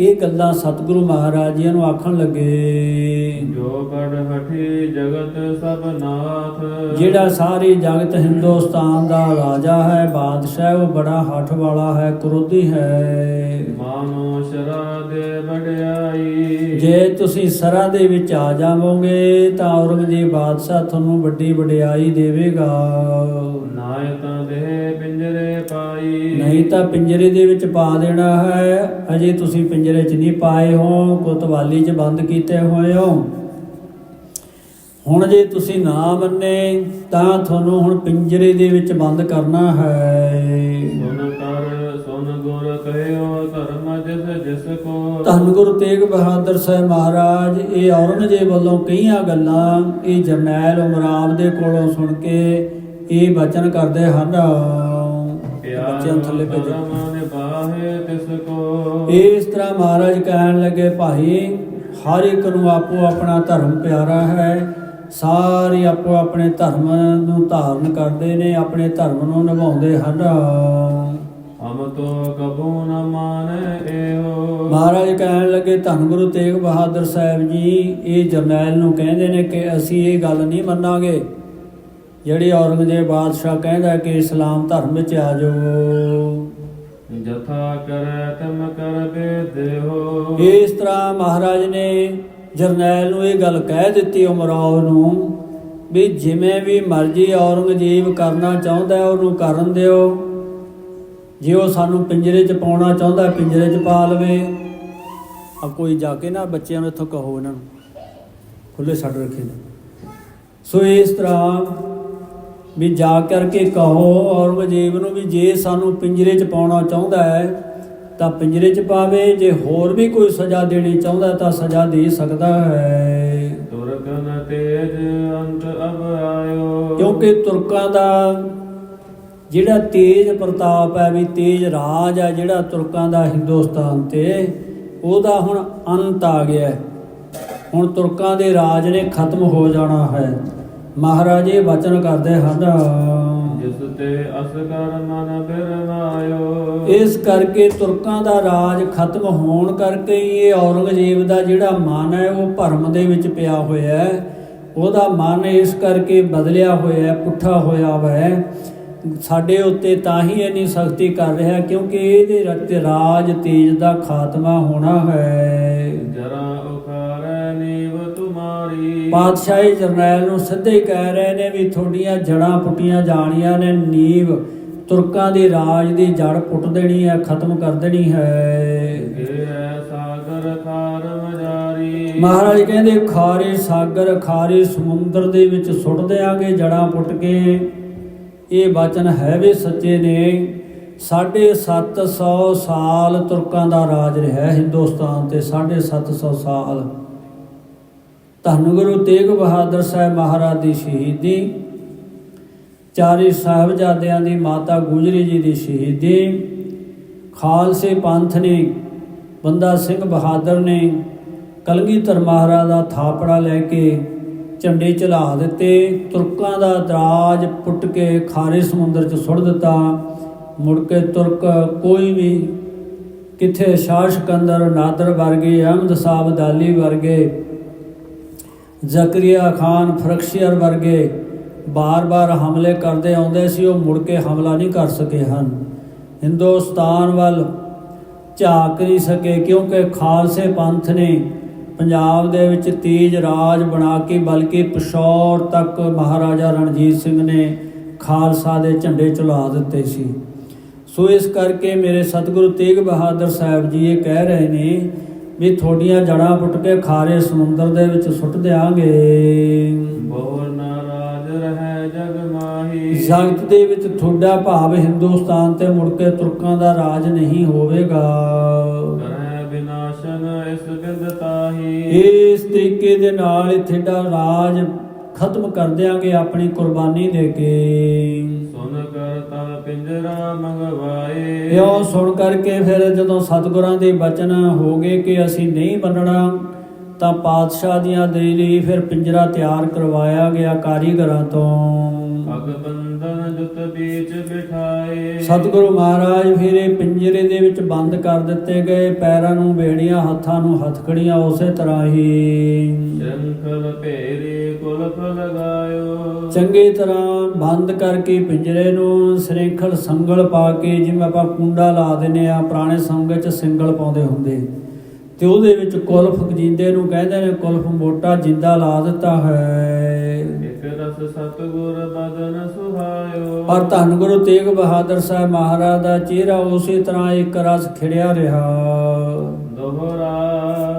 ਇਹ ਗੱਲਾਂ ਸਤਿਗੁਰੂ ਮਹਾਰਾਜ ਜੀ ਨੂੰ ਆਖਣ ਲੱਗੇ। ਜੋ ਬੜ ਹਠੀ ਜਗਤ ਸਭ ਨਾਥ। ਜਿਹੜਾ ਸਾਰੀ ਜਗਤ ਹਿੰਦੁਸਤਾਨ ਦਾ ਰਾਜਾ ਹੈ ਬਾਦਸ਼ਾਹ ਉਹ ਬੜਾ ਹੱਠ ਵਾਲਾ ਹੈ ਕ੍ਰੋਧੀ ਹੈ। ਮਾਨੋ ਸ਼ਰਾ ਦੇ ਵਡਿਆਈ। ਜੇ ਤੁਸੀਂ ਸਰਾਂ ਦੇ ਵਿੱਚ ਆ ਜਾਵੋਗੇ ਤਾਂ ਔਰੰਗਜ਼ੇਬ ਬਾਦਸ਼ਾਹ ਤੁਹਾਨੂੰ ਵੱਡੀ ਵਡਿਆਈ ਦੇਵੇਗਾ। ਨਾਇਤਾਂ ਦੇ ਪਿੰਜਰੇ ਪਾਈ। ਨਹੀਂ ਤਾਂ ਪਿੰਜਰੇ ਦੇ ਵਿੱਚ ਪਾ ਦੇਣਾ ਹੈ ਅਜੇ ਤੁਸੀਂ ਪਿੰਜਰੇ 'ਚ ਨਹੀਂ ਪਾਏ ਹੋ ਕੋਤਵਾਲੀ 'ਚ ਬੰਦ ਕੀਤੇ ਹੋਏ ਹੋ। ਹੁਣ ਜੇ ਤੁਸੀਂ ਨਾ ਮੰਨੇ ਤਾਂ ਤੁਹਾਨੂੰ ਹੁਣ ਪਿੰਜਰੇ ਦੇ ਵਿੱਚ ਬੰਦ ਕਰਨਾ ਹੈ। ਸੁਨ ਕਰ ਸੁਨ ਗੁਰ ਕਹਿਓ ਧਰਮ ਜਿਸ ਜਿਸ ਕੋ। ਧੰਨ ਗੁਰੂ ਤੇਗ ਬਹਾਦਰ ਸਾਹਿਬ ਮਹਾਰਾਜ ਇਹ ਔਰੰਗਜ਼ੇਬ ਵੱਲੋਂ ਕਈਆਂ ਗੱਲਾਂ ਇਹ ਜਰਨੈਲ ਉਮਰਾਵ ਦੇ ਕੋਲੋਂ ਸੁਣ ਕੇ ਇਹ ਬਚਨ ਕਰਦੇ ਹਨ। ਬੱਚਿਆਂ ਥੱਲੇ ਭੇਜੋ। ਇਸ ਤਰ੍ਹਾਂ ਮਹਾਰਾਜ ਕਹਿਣ ਲੱਗੇ ਭਾਈ ਹਰ ਇੱਕ ਨੂੰ ਆਪੋ ਆਪਣਾ ਧਰਮ ਪਿਆਰਾ ਹੈ। ਸਾਰੇ ਆਪੋ ਆਪਣੇ ਧਰਮ ਨੂੰ ਧਾਰਨ ਕਰਦੇ ਨੇ ਆਪਣੇ ਧਰਮ ਨੂੰ ਨਿਭਾਉਂਦੇ ਹਨ। ਹਮ ਤੋ ਕਬੂ ਨ ਮਾਨੈ ਏਓ ਮਹਾਰਾਜ ਕਹਿਣ ਲੱਗੇ ਧੰਨ ਗੁਰੂ ਤੇਗ ਬਹਾਦਰ ਸਾਹਿਬ ਜੀ ਇਹ ਜਰਨੈਲ ਨੂੰ ਕਹਿੰਦੇ ਨੇ ਕਿ ਅਸੀਂ ਇਹ ਗੱਲ ਨਹੀਂ ਮੰਨਾਂਗੇ। ਜਿਹੜੀ ਔਰੰਗਜ਼ੇਬ ਬਾਦਸ਼ਾਹ ਕਹਿੰਦਾ ਕਿ ਇਸਲਾਮ ਧਰਮ ਵਿੱਚ ਆ ਜਾਓ। ਜਥਾ ਕਰੈ ਤਮ ਕਰ ਬੇਦਿਓ ਇਸ ਤਰ੍ਹਾਂ ਮਹਾਰਾਜ ਨੇ ਜਰਨੈਲ ਨੂੰ ਇਹ ਗੱਲ ਕਹਿ ਦਿੱਤੀ ਉਮਰਾਵ ਨੂੰ ਵੀ ਜਿਵੇਂ ਵੀ ਮਰਜ਼ੀ ਔਰੰਗਜ਼ੇਬ ਕਰਨਾ ਚਾਹੁੰਦਾ ਹੈ, ਉਹਨੂੰ ਕਰਨ ਦਿਓ। ਜੇ ਉਹ ਸਾਨੂੰ ਪਿੰਜਰੇ 'ਚ ਪਾਉਣਾ ਚਾਹੁੰਦਾ ਪਿੰਜਰੇ 'ਚ ਪਾ ਲਵੇ। ਆ ਕੋਈ ਜਾ ਕੇ ਨਾ ਬੱਚਿਆਂ ਨੂੰ ਇੱਥੋਂ ਕਹੋ ਇਹਨਾਂ ਨੂੰ। ਖੁੱਲੇ ਛੱਡ ਰੱਖੇ ਨੇ। ਸੋ ਇਸ ਤਰ੍ਹਾਂ ਵੀ ਜਾ ਕਰਕੇ ਕਹੋ ਔਰੰਗਜ਼ੇਬ ਨੂੰ ਵੀ ਜੇ ਸਾਨੂੰ ਪਿੰਜਰੇ 'ਚ ਪਾਉਣਾ ਚਾਹੁੰਦਾ ਹੈ ਤਾਂ ਪਿੰਜਰੇ 'ਚ ਪਾਵੇ। ਜੇ ਹੋਰ ਵੀ ਕੋਈ ਸਜ਼ਾ ਦੇਣੀ ਚਾਹੁੰਦਾ ਤਾਂ ਸਜ਼ਾ ਦੇ ਸਕਦਾ ਹੈ। ਤੁਰਕਨ ਤੇਜ ਅੰਤ ਅਬ ਆਇਓ। ਕਿਉਂਕਿ ਤੁਰਕਾਂ ਦਾ ਜਿਹੜਾ ਤੇਜ ਪ੍ਰਤਾਪ ਹੈ ਵੀ ਤੇਜ ਰਾਜ ਹੈ ਜਿਹੜਾ ਤੁਰਕਾਂ ਦਾ ਹਿੰਦੁਸਤਾਨ ਤੇ ਉਹਦਾ ਹੁਣ ਅੰਤ ਆ ਗਿਆ। ਹੁਣ ਤੁਰਕਾਂ ਦੇ ਰਾਜ ਨੇ ਖਤਮ ਹੋ ਜਾਣਾ ਹੈ। ਮਹਾਰਾਜ ਵਚਨ ਕਰਦੇ ਹਨ ਜਿਸ ਤੇ ਅਸਕਰ ਮਨ ਬਿਰਮਾਇਓ ਇਸ ਕਰਕੇ ਤੁਰਕਾਂ ਦਾ ਰਾਜ ਖਤਮ ਹੋਣ ਕਰਕੇ ਹੀ ਇਹ ਔਰੰਗਜ਼ੇਬ ਦਾ ਜਿਹੜਾ ਮਨ ਹੈ ਉਹ ਭਰਮ ਦੇ ਵਿੱਚ ਪਿਆ ਹੋਇਆ ਹੈ। ਉਹਦਾ ਮਨ ਇਸ ਕਰਕੇ ਬਦਲਿਆ ਹੋਇਆ ਹੈ ਪੁੱਠਾ ਹੋਇਆ ਹੋਇਆ ਹੈ। ਸਾਡੇ ਉੱਤੇ ਤਾਂ ਹੀ ਇੰਨੀ ਸਖਤੀ ਕਰ ਰਿਹਾ ਕਿਉਂਕਿ ਇਹਦੇ ਰੱਤ ਰਾਜ ਤੇਜ ਦਾ ਖਾਤਮਾ ਹੋਣਾ ਹੈ। ਜਰਾ ਪਾਤਸ਼ਾਹੀ ਜਰਨੈਲ ਨੂੰ ਸਿੱਧੇ ਹੀ ਕਹਿ ਰਹੇ ਨੇ ਵੀ ਤੁਹਾਡੀਆਂ ਜੜਾਂ ਪੁੱਟੀਆਂ ਜਾਣੀਆਂ ਨੇ ਨੀਵ ਤੁਰਕਾਂ ਦੇ ਰਾਜ ਦੀ ਜੜ ਪੁੱਟ ਦੇਣੀ ਹੈ ਖਤਮ ਕਰ ਦੇਣੀ ਹੈ। ਮਹਾਰਾਜ ਕਹਿੰਦੇ ਖਾਰੇ ਸਾਗਰ ਖਾਰੇ ਸਮੁੰਦਰ ਦੇ ਵਿੱਚ ਸੁੱਟ ਦਿਆਂਗੇ ਜੜਾਂ ਪੁੱਟ ਕੇ। ਇਹ ਬਚਨ ਹੈ ਵੀ ਸੱਚੇ ਨੇ। ਸਾਢੇ 700 ਸਾਲ ਤੁਰਕਾਂ ਦਾ ਰਾਜ ਰਿਹਾ ਹਿੰਦੁਸਤਾਨ ਤੇ ਸਾਢੇ 700 ਸਾਲ। ਧੰਨ ਗੁਰੂ ਤੇਗ ਬਹਾਦਰ ਸਾਹਿਬ ਮਹਾਰਾਜ ਦੀ ਸ਼ਹੀਦੀ, ਚਾਰੇ ਸਾਹਿਬਜ਼ਾਦਿਆਂ ਦੀ ਮਾਤਾ ਗੁਜਰੀ ਜੀ ਦੀ ਸ਼ਹੀਦੀ, ਖਾਲਸੇ ਪੰਥ ਨੇ, ਬੰਦਾ ਸਿੰਘ ਬਹਾਦਰ ਨੇ ਕਲਗੀਧਰ ਮਹਾਰਾਜ ਦਾ ਥਾਪੜਾ ਲੈ ਕੇ ਝੰਡੇ ਚਲਾ ਦਿੱਤੇ, ਤੁਰਕਾਂ ਦਾ ਦਰਾਜ ਪੁੱਟ ਕੇ ਖਾਰੇ ਸਮੁੰਦਰ 'ਚ ਸੁੱਟ ਦਿੱਤਾ। ਮੁੜ ਕੇ ਤੁਰਕ ਕੋਈ ਵੀ ਕਿੱਥੇ ਸ਼ਾਹ ਸਿਕੰਦਰ, ਨਾਦਰ ਵਰਗੇ, ਅਹਿਮਦ ਸਾਹਿਬ ਦਾਲੀ ਵਰਗੇ ਜ਼ਕਰੀਆ ਖਾਨ ਫਰਕਸ਼ੀਅਰ ਵਰਗੇ ਬਾਰ-ਬਾਰ ਹਮਲੇ ਕਰਦੇ ਆਉਂਦੇ ਸੀ, ਉਹ ਮੁੜ ਕੇ ਹਮਲਾ ਨਹੀਂ ਕਰ ਸਕੇ ਹਨ। ਹਿੰਦੁਸਤਾਨ ਵੱਲ ਝਾਕ ਨਹੀਂ ਸਕੇ ਕਿਉਂਕਿ ਖਾਲਸੇ ਪੰਥ ਨੇ ਪੰਜਾਬ ਦੇ ਵਿੱਚ ਤੇਜ ਰਾਜ ਬਣਾ ਕੇ, ਬਲਕਿ ਪਿਸ਼ੌਰ ਤੱਕ ਮਹਾਰਾਜਾ ਰਣਜੀਤ ਸਿੰਘ ਨੇ ਖਾਲਸਾ ਦੇ ਝੰਡੇ ਚੁਲਾ ਦਿੱਤੇ ਸੀ। ਸੋ ਇਸ ਕਰਕੇ ਮੇਰੇ ਸਤਿਗੁਰੂ ਤੇਗ ਬਹਾਦਰ ਸਾਹਿਬ ਜੀ ਇਹ ਕਹਿ ਰਹੇ ਨੇ ਵੀ ਤੁਹਾਡੀਆਂ ਜੜਾਂ ਪੁੱਟ ਕੇ ਖਾਰੇ ਸਮੁੰਦਰ ਦੇ ਵਿੱਚ ਸੁੱਟ ਦਿਆਂਗੇ। ਬੋਰ ਨਾਰਾਜ ਰਹਿ ਜਗ ਮਾਹੀ। ਜਗਤ ਦੇ ਵਿੱਚ ਤੁਹਾਡਾ ਭਾਵ ਹਿੰਦੁਸਤਾਨ ਤੇ ਮੁੜ ਕੇ ਤੁਰਕਾਂ ਦਾ ਰਾਜ ਨਹੀਂ ਹੋਵੇਗਾ। ਕਰੈ ਵਿਨਾਸ਼ਨ ਇਸ ਬਿੰਦ ਤਾਹੀ। ਇਸ ਤਰੀਕੇ ਦੇ ਨਾਲ ਇੱਥੇ ਦਾ ਰਾਜ ਖਤਮ ਕਰ ਦਿਆਂਗੇ ਆਪਣੀ ਕੁਰਬਾਨੀ ਦੇ ਕੇ। ਸੁਨ ਕਰਤਾ ਪਿੰਜਰਾ ਮੰਗਵਾਏ। ਇਉਂ ਸੁਣ ਕਰਕੇ ਫਿਰ ਜਦੋਂ ਸਤਿਗੁਰਾਂ ਦੇ ਬਚਨ ਹੋ ਗਏ ਕਿ ਅਸੀਂ ਨਹੀਂ ਮੰਨਣਾ ਤਾਂ ਪਾਤਸ਼ਾਹ ਦੀਆਂ ਦੇ ਲਈ ਫਿਰ ਪਿੰਜਰਾ ਤਿਆਰ ਕਰਵਾਇਆ ਗਿਆ ਕਾਰੀਗਰਾਂ ਤੋਂ। ਅਗ ਬੰਧਨ ਜੁਤ ਬੀਚ ਬਿਠਾਏ। ਸਤਿਗੁਰੂ ਮਹਾਰਾਜ ਫਿਰ ਇਹ ਪਿੰਜਰੇ ਦੇ ਵਿੱਚ ਬੰਦ ਕਰ ਦਿੱਤੇ ਗਏ ਪੈਰਾਂ ਨੂੰ ਬੇੜੀਆਂ ਹੱਥਾਂ ਨੂੰ ਹੱਥਕੜੀਆਂ ਉਸੇ ਤਰ੍ਹਾਂ ਹੀ। ਸ਼ੰਕਲ ਭੇਰੀ ਕੁਲਫ ਲਗਾਇਓ। ਚੰਗੀ ਤਰ੍ਹਾਂ ਬੰਦ ਕਰਕੇ ਪਿੰਜਰੇ ਨੂੰ ਸ੍ਰਿੰਖਲ ਸੰਗਲ ਪਾ ਕੇ ਜਿਵੇਂ ਆਪਾਂ ਕੁੰਡਾ ਲਾ ਦਿੰਨੇ ਆ ਪੁਰਾਣੇ ਸਮੇਂ 'ਚ ਸਿੰਗਲ ਪਾਉਂਦੇ ਹੁੰਦੇ। ਤੇ ਉਹਦੇ ਵਿੱਚ ਕੁਲਫ ਜਿੰਦੇ ਨੂੰ ਕਹਿੰਦੇ ਨੇ ਕੁਲਫ ਮੋਟਾ ਜਿੰਦਾ ਲਾ ਦਿੱਤਾ ਹੈ। ਪਰ ਧੰਨ ਗੁਰੂ ਤੇਗ ਬਹਾਦਰ ਸਾਹਿਬ ਮਹਾਰਾਜ ਦਾ ਚਿਹਰਾ ਉਸੇ ਤਰ੍ਹਾਂ ਇੱਕ ਰਸ ਖਿੜਿਆ ਰਿਹਾ। ਦੋਹਰਾ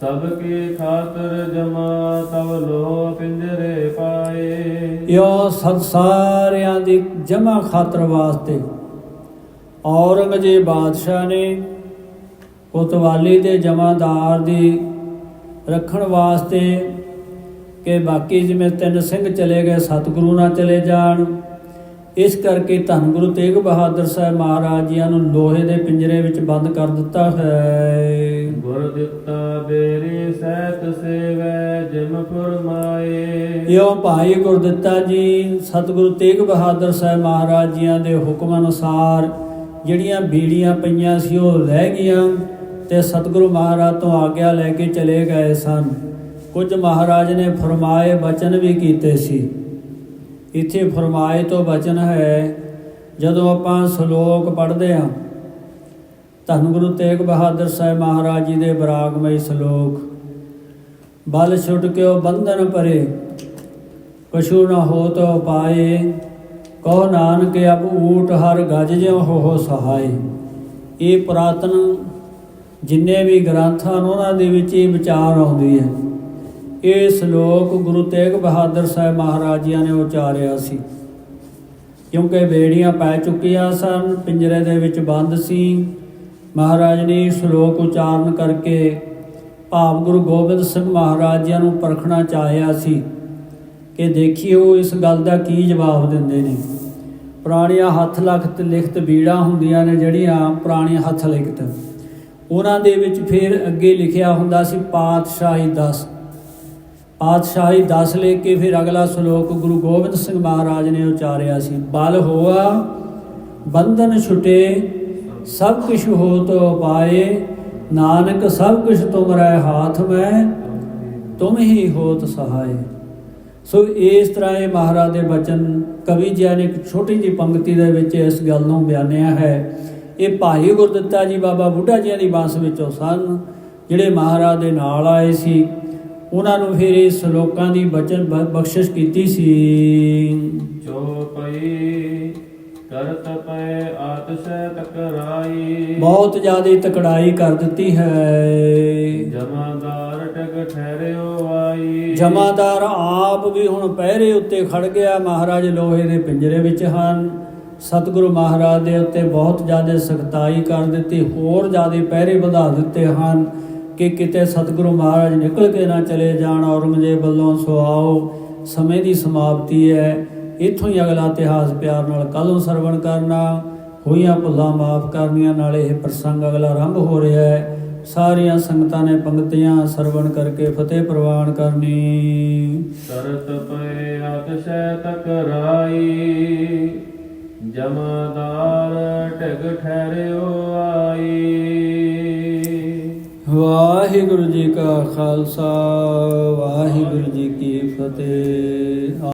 ਸਭ ਕੀ ਖਾਤਰ ਜਮਾ ਤਵ ਲੋ ਪਿੰਜਰੇ ਪਾਏ। ਯੋ ਸਤ ਦੀ ਜਮਾ ਖਾਤਰ ਵਾਸਤੇ ਔਰੰਗਜ਼ੇਬ ਬਾਦਸ਼ਾਹ ਨੇ ਕੋਤਵਾਲੀ ਦੇ ਜਮਾਦਾਰ ਦੀ ਰੱਖਣ ਵਾਸਤੇ ਕਿ ਬਾਕੀ ਜਿਵੇਂ ਤਿੰਨ ਸਿੰਘ ਚਲੇ ਗਏ, ਸਤਿਗੁਰੂ ਨਾਲ ਚਲੇ ਜਾਣ, ਇਸ ਕਰਕੇ ਧੰਨ ਗੁਰੂ ਤੇਗ ਬਹਾਦਰ ਸਾਹਿਬ ਮਹਾਰਾਜ ਜੀਆਂ ਨੂੰ ਲੋਹੇ ਦੇ ਪਿੰਜਰੇ ਵਿੱਚ ਬੰਦ ਕਰ ਦਿੱਤਾ ਹੈ। ਗੁਰ ਦਿੱਤਾ ਬੇਰੀ ਸਹਿਤ ਸੇਵੈ, ਜਿਮ ਫਰਮਾਏ। ਇਉਂ ਭਾਈ ਗੁਰਦਿੱਤਾ ਜੀ, ਸਤਿਗੁਰੂ ਤੇਗ ਬਹਾਦਰ ਸਾਹਿਬ ਮਹਾਰਾਜ ਜੀਆਂ ਦੇ ਹੁਕਮ ਅਨੁਸਾਰ ਜਿਹੜੀਆਂ ਬੀੜੀਆਂ ਪਈਆਂ ਸੀ, ਉਹ ਰਹਿ ਗਈਆਂ ਤੇ ਸਤਿਗੁਰੂ ਮਹਾਰਾਜ ਤੋਂ ਆਗਿਆ ਲੈ ਕੇ ਚਲੇ ਗਏ ਸਨ। ਕੁਝ ਮਹਾਰਾਜ ਨੇ ਫਰਮਾਏ ਬਚਨ ਵੀ ਕੀਤੇ ਸੀ। ਇੱਥੇ ਫਰਮਾਏ ਤੋਂ ਬਚਨ ਹੈ, ਜਦੋਂ ਆਪਾਂ ਸ਼ਲੋਕ ਪੜ੍ਹਦੇ ਹਾਂ ਧੰਨ ਗੁਰੂ ਤੇਗ ਬਹਾਦਰ ਸਾਹਿਬ ਮਹਾਰਾਜ ਜੀ ਦੇ ਬਰਾਗਮਈ ਸ਼ਲੋਕ। ਬਲ ਛੁੱਟ ਕਿਉ ਬੰਧਨ ਪਰੇ ਕਛੂ ਹੋ ਹੋਤ ਪਾਏ ਕਹੋ ਨਾਨਕ ਅਬ ਊਟ ਹਰ ਗਜ ਜਿਉ ਹੋ ਹੋ ਸਹਾਈ ਇਹ ਪੁਰਾਤਨ ਜਿੰਨੇ ਵੀ ਗ੍ਰੰਥ ਹਨ, ਉਹਨਾਂ ਦੇ ਵਿੱਚ ਇਹ ਵਿਚਾਰ ਆਉਂਦੀ ਹੈ। ਇਹ ਸ਼ਲੋਕ ਗੁਰੂ ਤੇਗ ਬਹਾਦਰ ਸਾਹਿਬ ਮਹਾਰਾਜ ਜੀ ਨੇ ਉਚਾਰਿਆ ਸੀ। ਕਿਉਂਕਿ ਬੇੜੀਆਂ ਪੈ ਚੁੱਕੀਆਂ ਸਨ, ਪਿੰਜਰੇ ਦੇ ਵਿੱਚ ਬੰਦ ਸੀ ਮਹਾਰਾਜ ਨੇ ਸ਼ਲੋਕ ਉਚਾਰਨ ਕਰਕੇ ਭਾਵ ਗੁਰੂ ਗੋਬਿੰਦ ਸਿੰਘ ਮਹਾਰਾਜ ਜੀ ਨੂੰ ਪਰਖਣਾ ਚਾਹਿਆ ਸੀ ਕਿ ਦੇਖਿਓ ਇਸ ਗੱਲ ਦਾ ਕੀ ਜਵਾਬ ਦਿੰਦੇ ਨੇ। ਪੁਰਾਣੀਆਂ ਹੱਥ ਲਖਤ ਲਿਖਤ ਬੀੜਾਂ ਹੁੰਦੀਆਂ ਨੇ ਜਿਹੜੀਆਂ ਪੁਰਾਣੀਆਂ ਹੱਥ ਲਿਖਤ। ਉਹਨਾਂ ਦੇ ਵਿੱਚ ਫਿਰ ਅੱਗੇ ਲਿਖਿਆ ਹੁੰਦਾ ਸੀ ਪਾਤਸ਼ਾਹੀ 10 ਪਾਤਸ਼ਾਹੀ 10 ਲੈ ਕੇ ਫਿਰ ਅਗਲਾ ਸ਼ਲੋਕ ਗੁਰੂ ਗੋਬਿੰਦ ਸਿੰਘ ਮਹਾਰਾਜ ਨੇ ਉਚਾਰਿਆ ਸੀ, ਬਲ ਹੋਆ, ਬੰਧਨ ਛੁਟੇ ਸਭ ਕੁਛ ਹੋਤ ਪਾਏ, ਨਾਨਕ ਸਭ ਕੁਛ ਤੁਮਰੇ ਹਾਥ ਮੈਂ, ਤੁਮ ਹੀ ਹੋਤ ਸਹਾਏ। ਸੋ ਇਸ ਤਰ੍ਹਾਂ ਇਹ ਮਹਾਰਾਜ ਦੇ ਬਚਨ ਕਵੀ ਜੀ ਨੇ ਇੱਕ ਛੋਟੀ ਜਿਹੀ ਪੰਕਤੀ ਦੇ ਵਿੱਚ ਇਸ ਗੱਲ ਨੂੰ ਬਿਆਨਿਆ ਹੈ। ਇਹ ਭਾਈ ਗੁਰਦਿੱਤਾ ਜੀ, ਬਾਬਾ ਬੁੱਢਾ ਜੀ ਦੀ ਬਾਸ ਵਿੱਚੋਂ ਸਨ, ਜਿਹੜੇ ਮਹਾਰਾਜ ਦੇ ਨਾਲ ਆਏ ਸੀ। ਉਹਨਾਂ ਨੂੰ ਫਿਰ ਇਹ ਸ਼ਲੋਕਾਂ ਦੀ ਬਚਨ ਬ- ਬਖਸ਼ਿਸ਼ ਕੀਤੀ ਸੀ। ਜੋ ਪਈ ਕਰਤ ਪੈ ਆਤਸ਼ੈ ਤਕਰਾਈ। ਬਹੁਤ ਜ਼ਿਆਦਾ ਤਕੜਾਈ ਕਰ ਦਿੱਤੀ ਹੈ। ਜਮਾਦਾਰ ਟਕ ਠਹਿਰਿਓ ਆਈ। ਜਮਾਦਾਰ ਆਪ ਵੀ ਹੁਣ ਪਹਿਰੇ ਉੱਤੇ ਖੜ ਗਿਆ। ਮਹਾਰਾਜ ਲੋਹੇ ਦੇ ਪਿੰਜਰੇ ਵਿੱਚ ਹਨ। ਸਤਿਗੁਰੂ ਮਹਾਰਾਜ ਦੇ ਉੱਤੇ ਬਹੁਤ ਜ਼ਿਆਦਾ ਸਖਤਾਈ ਕਰ ਦਿੱਤੀ। ਹੋਰ ਜ਼ਿਆਦਾ ਪਹਿਰੇ ਵਧਾ ਦਿੱਤੇ ਹਨ ਕਿ ਕਿਤੇ ਸਤਿਗੁਰੂ ਮਹਾਰਾਜ ਨਿਕਲ ਕੇ ਨਾ ਚਲੇ ਜਾਣ। ਔਰੰਗਜ਼ੇਬ ਵੱਲੋਂ ਸੁਆਓ ਸਮੇਂ ਦੀ ਸਮਾਪਤੀ ਹੈ। ਇੱਥੋਂ ਹੀ ਅਗਲਾ ਇਤਿਹਾਸ ਪਿਆਰ ਨਾਲ ਕੱਲ੍ਹ ਨੂੰ ਸਰਵਣ ਕਰਨਾ। ਹੋਈਆਂ ਭੁੱਲਾਂ ਮਾਫ ਕਰਨੀਆਂ ਨਾਲ ਇਹ ਪ੍ਰਸੰਗ ਅਗਲਾ ਆਰੰਭ ਹੋ ਰਿਹਾ ਹੈ। ਸਾਰੀਆਂ ਸੰਗਤਾਂ ਨੇ ਪੰਕਤੀਆਂ ਸਰਵਣ ਕਰਕੇ ਫਤਿਹ ਪ੍ਰਵਾਨ ਕਰਨੀ। ਕਰਤ ਪੈ ਆਤਸ਼ੈ ਤਕਰਾਈ ਜਮਾਦਾਰ ਟਕ ਠਹਿਰਿਓ ਆਈ। ਵਾਹਿਗੁਰੂ ਜੀ ਕਾ ਖਾਲਸਾ ਵਾਹਿਗੁਰੂ ਜੀ ਕੀ ਫਤਿਹ।